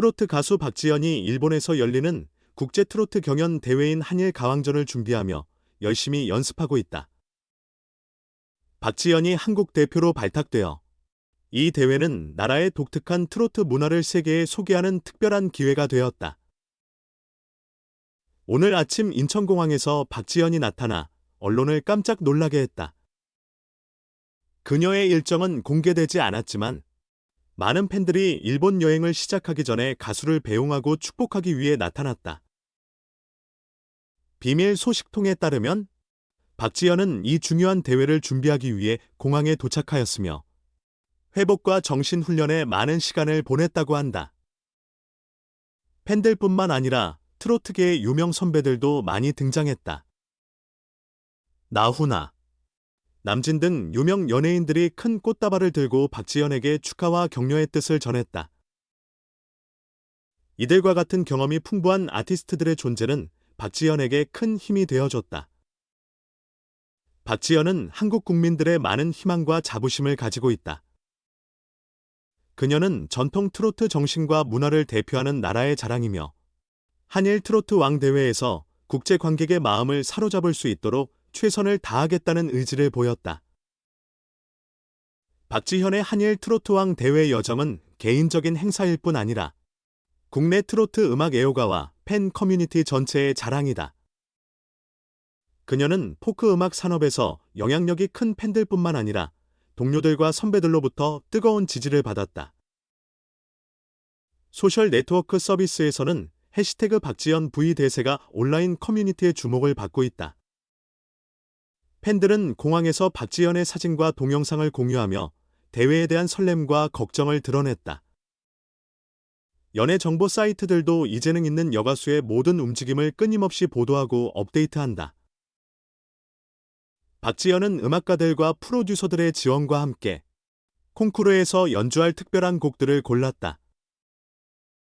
트로트 가수 박지연이 일본에서 열리는 국제 트로트 경연 대회인 한일 가왕전을 준비하며 열심히 연습하고 있다. 박지연이 한국 대표로 발탁되어 이 대회는 나라의 독특한 트로트 문화를 세계에 소개하는 특별한 기회가 되었다. 오늘 아침 인천공항에서 박지연이 나타나 언론을 깜짝 놀라게 했다. 그녀의 일정은 공개되지 않았지만 많은 팬들이 일본 여행을 시작하기 전에 가수를 배웅하고 축복하기 위해 나타났다. 비밀 소식통에 따르면 박지연은 이 중요한 대회를 준비하기 위해 공항에 도착하였으며 회복과 정신 훈련에 많은 시간을 보냈다고 한다. 팬들뿐만 아니라 트로트계의 유명 선배들도 많이 등장했다. 나훈아, 남진 등 유명 연예인들이 큰 꽃다발을 들고 박지연에게 축하와 격려의 뜻을 전했다. 이들과 같은 경험이 풍부한 아티스트들의 존재는 박지연에게 큰 힘이 되어줬다. 박지연은 한국 국민들의 많은 희망과 자부심을 가지고 있다. 그녀는 전통 트로트 정신과 문화를 대표하는 나라의 자랑이며 한일 트로트 왕 대회에서 국제 관객의 마음을 사로잡을 수 있도록 최선을 다하겠다는 의지를 보였다. 박지현의 한일 트로트 왕 대회 여정은 개인적인 행사일 뿐 아니라 국내 트로트 음악 애호가와 팬 커뮤니티 전체의 자랑이다. 그녀는 포크 음악 산업에서 영향력이 큰 팬들뿐만 아니라 동료들과 선배들로부터 뜨거운 지지를 받았다. 소셜 네트워크 서비스에서는 해시태그 박지연 V 대세가 온라인 커뮤니티의 주목을 받고 있다. 팬들은 공항에서 박지연의 사진과 동영상을 공유하며 대회에 대한 설렘과 걱정을 드러냈다. 연예 정보 사이트들도 이재능 있는 여가수의 모든 움직임을 끊임없이 보도하고 업데이트한다. 박지연은 음악가들과 프로듀서들의 지원과 함께 콩쿠르에서 연주할 특별한 곡들을 골랐다.